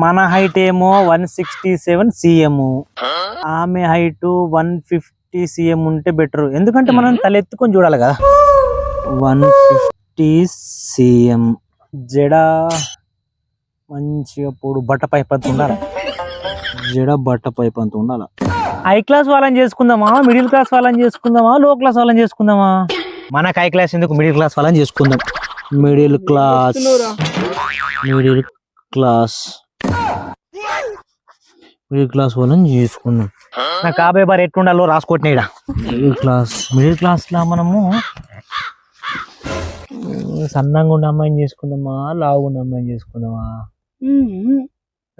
మన హైట్ ఏమో one sixty seven CM ఆమె హైట్ వన్ ఫిఫ్టీ సిఎం ఉంటే బెటర్ ఎందుకంటే మనం తలెత్తుకొని చూడాలి కదా. వన్ ఫిఫ్టీ సిఎం జడ మంచిగా పొడు బట్ట పైప్ అంత ఉండాలి. జడ బట్ట పైప్ అంత ఉండాలి. హై క్లాస్ వాళ్ళని చేసుకుందామా? మిడిల్ క్లాస్ వాళ్ళని చేసుకుందామా? లో క్లాస్ వాళ్ళని చేసుకుందామా? మనకు హై క్లాస్ ఎందుకు? మిడిల్ క్లాస్ వాళ్ళని చేసుకుందాం. Middle class middle class middle class వాళ్ళని చేసుకుందాం నా కాబోయే బార్ ఎట్లుండాలో రాసుకొట్టినాయిడా మిడిల్ క్లాస్ మిడిల్ క్లాస్ లా మనము? సన్నంగా ఉండే అమ్మాయిని చేసుకుందామా? లావుగా ఉండే అమ్మాయిని చేసుకుందామా?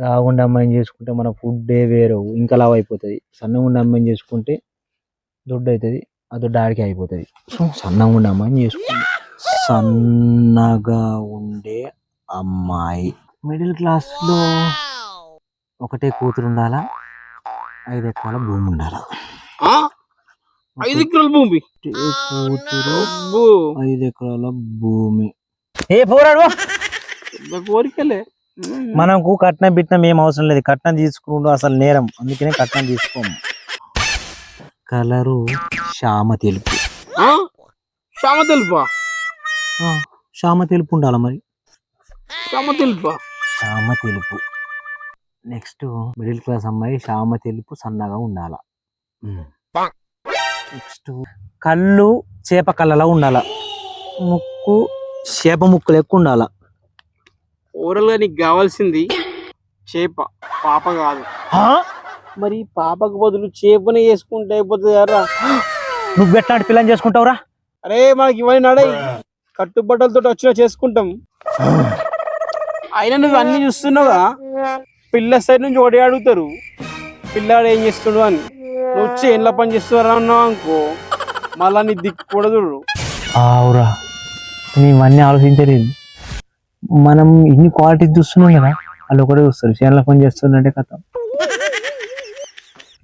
లావుగా ఉండే అమ్మాయిని చేసుకుంటే మన ఫుడ్ వేరు. ఇంకా లావు అయిపోతుంది. సన్నగా ఉండే అమ్మాయిని చేసుకుంటే దొడ్డు అవుతుంది ఆ దొడ్డు ఆడికి అయిపోతుంది. సో సన్నగా ఉండే అమ్మాయిని చేసుకుందాం. సన్నగా ఉండే అమ్మాయి. మిడిల్ క్లాస్లో ఒకటే కూతురు ఉండాలా ఐదు ఎకరాల భూమి ఉండాలా ఐదు ఎకరాల భూమి? కూతురు అబ్బో, ఐదు ఎకరాల భూమి. ఏ పోరాడు! కోరికలే. మనకు కట్నం బిట్నం ఏం అవసరం లేదు. కట్నం తీసుకుంటూ అసలు నేరం. అందుకనే కట్నం తీసుకోము. కలరు శ్యామ తెలుపు. ఆ? శ్యామ తెలుపా? ఆ, శ్యామ తెలుపు ఉండాలి మరి? శ్యామ తెలుపా? శ్యామ తెలుపు. నెక్స్ట్ మిడిల్ క్లాస్ అమ్మాయి శ్యామ తెలుపు సన్నగా ఉండాల. నెక్స్ట్ కళ్ళు చేప కళ్ళలా ఉండాల. ముక్కు చేప ముక్కు లెక్క ఉండాల. ఓవరాల్గా నీకు కావాల్సింది చేప పాప కాదు? మరి పాపకు బదులు చేపనే చేసుకుంటే అయిపోతుంది కదా నువ్వు ఎట్లాంటి పిల్లని చేసుకుంటావురా? అరే మనకి ఇవన్నీ నడై. కట్టుబట్టలతో వచ్చినా చేసుకుంటాం. అయినా నువ్వు అన్ని చూస్తున్నావుగా? పిల్ల సైడ్ నుంచి ఒకటి అడుగుతారు. పిల్లాడు ఏం చేస్తుడు అని. నువ్వు వచ్చి ఎండ్ల పని చేస్తున్నారా అన్నావు అనుకో మళ్ళా నీ దిక్కు కూడా చూడరు. ఆవురా ఇవన్నీ ఆలోచించలేదు. మనం ఇన్ని క్వాలిటీస్ చూస్తున్నాం కదా వాళ్ళు ఒకటే చూస్తారు. చేనుల పని చేస్తుందంటే కథ.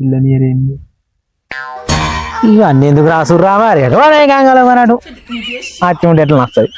పిల్లని ఏంది? ఇవన్నీ ఎందుకు రాసురా మరి? ఎటు అనే గంగలో అన్నాడు అట్టి ఉంటే ఎట్లా వస్తుంది